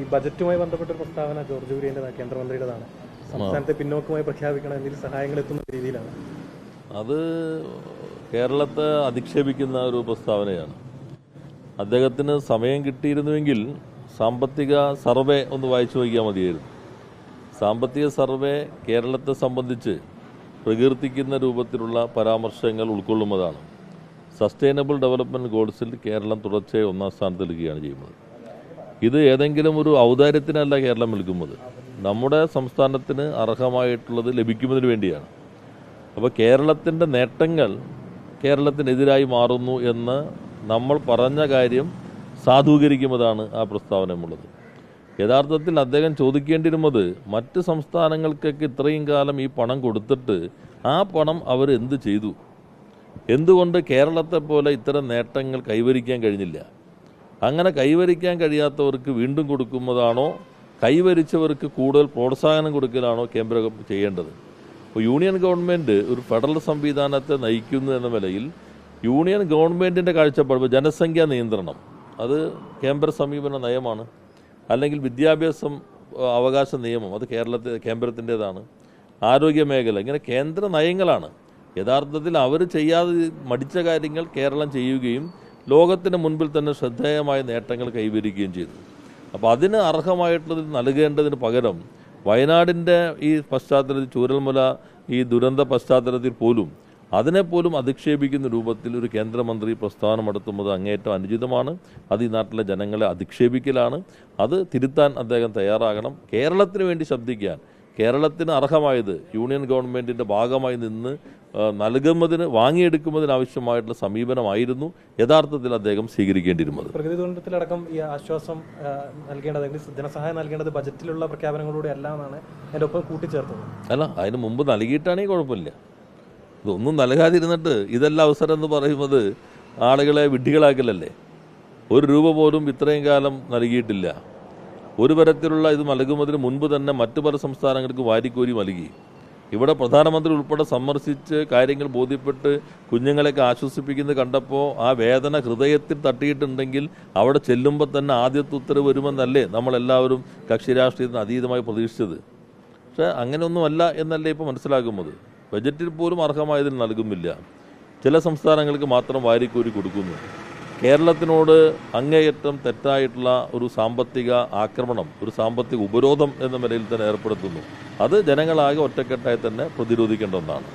ഈ ബജറ്റുമായി ബന്ധപ്പെട്ട പ്രസ്താവന ജോർജ് കുര്യന്റെതാണ് കേന്ദ്രമന്ത്രിയുടേതാണ്. സംസ്ഥാനത്തെ പിന്നോക്കമായി പ്രഖ്യാപിക്കണം എന്നതിൽ സഹായങ്ങൾ എത്തുന്ന രീതിയിലാണ്. അത് കേരളത്തെ അധിക്ഷേപിക്കുന്ന ഒരു പ്രസ്താവനയാണ്. അദ്ദേഹത്തിന് സമയം കിട്ടിയിരുന്നുവെങ്കിൽ സാമ്പത്തിക സർവേ ഒന്ന് വായിച്ചു നോക്കിയാൽ മതിയായിരുന്നു. സാമ്പത്തിക സർവേ കേരളത്തെ സംബന്ധിച്ച് പ്രകീർത്തിക്കുന്ന രൂപത്തിലുള്ള പരാമർശങ്ങൾ ഉൾക്കൊള്ളുന്നതാണ്. സസ്റ്റൈനബിൾ ഡെവലപ്മെന്റ് ഗോൾസിൽ കേരളം തുടർച്ചയായി ഒന്നാം സ്ഥാനത്ത് നിൽക്കുകയാണ് ചെയ്യുന്നത്. ഇത് ഏതെങ്കിലും ഒരു ഔദാര്യത്തിനല്ല കേരളം നിൽക്കുന്നത്. നമ്മുടെ സംസ്ഥാനത്തിന് അർഹമായിട്ടുള്ളത് ലഭിക്കുന്നതിന് വേണ്ടിയാണ്. അപ്പോൾ കേരളത്തിന്റെ നേട്ടങ്ങൾ കേരളത്തിനെതിരായി മാറുന്നു എന്ന് നമ്മൾ പറഞ്ഞ കാര്യം സാധൂകരിക്കുന്നതാണ് ആ പ്രസ്താവനമുള്ളത്. യഥാർത്ഥത്തിൽ അദ്ദേഹം ചോദിക്കേണ്ടിരുന്നത് മറ്റ് സംസ്ഥാനങ്ങൾക്കൊക്കെ ഇത്രയും കാലം ഈ പണം കൊടുത്തിട്ട് ആ പണം അവർ എന്ത് ചെയ്തു? എന്തുകൊണ്ട് കേരളത്തെ പോലെ ഇത്തരം നേട്ടങ്ങൾ കൈവരിക്കാൻ കഴിഞ്ഞില്ല? അങ്ങനെ കൈവരിക്കാൻ കഴിയാത്തവർക്ക് വീണ്ടും കൊടുക്കുന്നതാണോ? കൈവരിച്ചവർക്ക് കൂടുതൽ പ്രോത്സാഹനം കൊടുക്കലാണോ കേന്ദ്ര ചെയ്യേണ്ടത്? അപ്പോൾ യൂണിയൻ ഗവൺമെന്റ് ഒരു ഫെഡറൽ സംവിധാനത്തെ നയിക്കുന്നു എന്ന നിലയിൽ യൂണിയൻ ഗവൺമെന്റിന്റെ കാഴ്ചപ്പാട് ജനസംഖ്യാ നിയന്ത്രണം അത് കേന്ദ്ര സമീപന നയമാണ് അല്ലെങ്കിൽ വിദ്യാഭ്യാസം അവകാശ നിയമം അത് കേരളത്തെ കേന്ദ്രത്തിന്റേതാണ് ആരോഗ്യ മേഖല ഇങ്ങനെ കേന്ദ്ര നയങ്ങളാണ്. യഥാർത്ഥത്തിൽ അവർ ചെയ്യാതെ മടിച്ച കാര്യങ്ങൾ കേരളം ചെയ്യുകയും ലോകത്തിന് മുൻപിൽ തന്നെ ശ്രദ്ധേയമായ നേട്ടങ്ങൾ കൈവരിക്കുകയും ചെയ്തു. അപ്പോൾ അതിന് അർഹമായിട്ടുള്ളത് നൽകേണ്ടതിന് പകരം വയനാടിന്റെ ഈ പശ്ചാത്തലത്തിൽ ചൂരൽമല ഈ ദുരന്ത പശ്ചാത്തലത്തിൽ പോലും അതിനെപ്പോലും അധിക്ഷേപിക്കുന്ന രൂപത്തിൽ ഒരു കേന്ദ്രമന്ത്രി പ്രസ്ഥാനം നടത്തുന്നത് അങ്ങേയറ്റം അനുചിതമാണ്. അത് ഈ നാട്ടിലെ ജനങ്ങളെ അധിക്ഷേപിക്കലാണ്. അത് തിരുത്താൻ അദ്ദേഹം തയ്യാറാകണം. കേരളത്തിന് വേണ്ടി ശബ്ദിക്കാൻ കേരളത്തിന് അർഹമായത് യൂണിയൻ ഗവൺമെന്റിന്റെ ഭാഗമായി നിന്ന് നൽകുന്നതിന് വാങ്ങിയെടുക്കുന്നതിന് ആവശ്യമായിട്ടുള്ള സമീപനമായിരുന്നു യഥാർത്ഥത്തിൽ അദ്ദേഹം സ്വീകരിക്കേണ്ടിയിരുന്നത്. പ്രകൃതി ദുരന്തത്തിലടക്കം ഈ ആശ്വാസം നൽകേണ്ടത് ധനസഹായം നൽകേണ്ടത് ബജറ്റിലുള്ള പ്രഖ്യാപനങ്ങളിലൂടെ അല്ല എന്നാണ് എന്റെ ഒപ്പം കൂട്ടിച്ചേർത്തത്. അല്ല അതിന് മുമ്പ് നൽകിയിട്ടാണെങ്കിൽ കുഴപ്പമില്ല. ഇതൊന്നും നൽകാതിരുന്നിട്ട് ഇതല്ല അവസരം എന്ന് പറയുന്നത് ആളുകളെ വിഡ്ഢികളാക്കലല്ലേ? ഒരു രൂപ പോലും ഇത്രയും കാലം നൽകിയിട്ടില്ല. ഒരു തരത്തിലുള്ള ഇത് നൽകുന്നതിന് മുൻപ് തന്നെ മറ്റു പല സംസ്ഥാനങ്ങൾക്ക് വാരിക്കോരി നൽകി. ഇവിടെ പ്രധാനമന്ത്രി ഉൾപ്പെടെ സന്ദർശിച്ച് കാര്യങ്ങൾ ബോധ്യപ്പെട്ട് കുഞ്ഞുങ്ങളെയൊക്കെ ആശ്വസിപ്പിക്കുന്നത് കണ്ടപ്പോൾ ആ വേദന ഹൃദയത്തിൽ തട്ടിയിട്ടുണ്ടെങ്കിൽ അവിടെ ചെല്ലുമ്പോൾ തന്നെ ആദ്യത്തെ ഉത്തരവ് വരുമെന്നല്ലേ നമ്മളെല്ലാവരും കക്ഷി രാഷ്ട്രീയത്തിന് അതീതമായി പ്രതീക്ഷിച്ചത്. പക്ഷേ അങ്ങനെയൊന്നുമല്ല എന്നല്ലേ ഇപ്പോൾ മനസ്സിലാകുന്നത്. ബജറ്റിൽ പോലും അർഹമായതിന് നൽകുന്നില്ല. ചില സംസ്ഥാനങ്ങൾക്ക് മാത്രം വാരിക്കോരി കൊടുക്കുന്നു. കേരളത്തിനോട് അങ്ങേയറ്റം തെറ്റായിട്ടുള്ള ഒരു സാമ്പത്തിക ആക്രമണം ഒരു സാമ്പത്തിക ഉപരോധം എന്ന നിലയിൽ തന്നെ ഏർപ്പെടുത്തുന്നു. അത് ജനങ്ങളാകെ ഒറ്റക്കെട്ടായി തന്നെ പ്രതിരോധിക്കേണ്ട ഒന്നാണ്.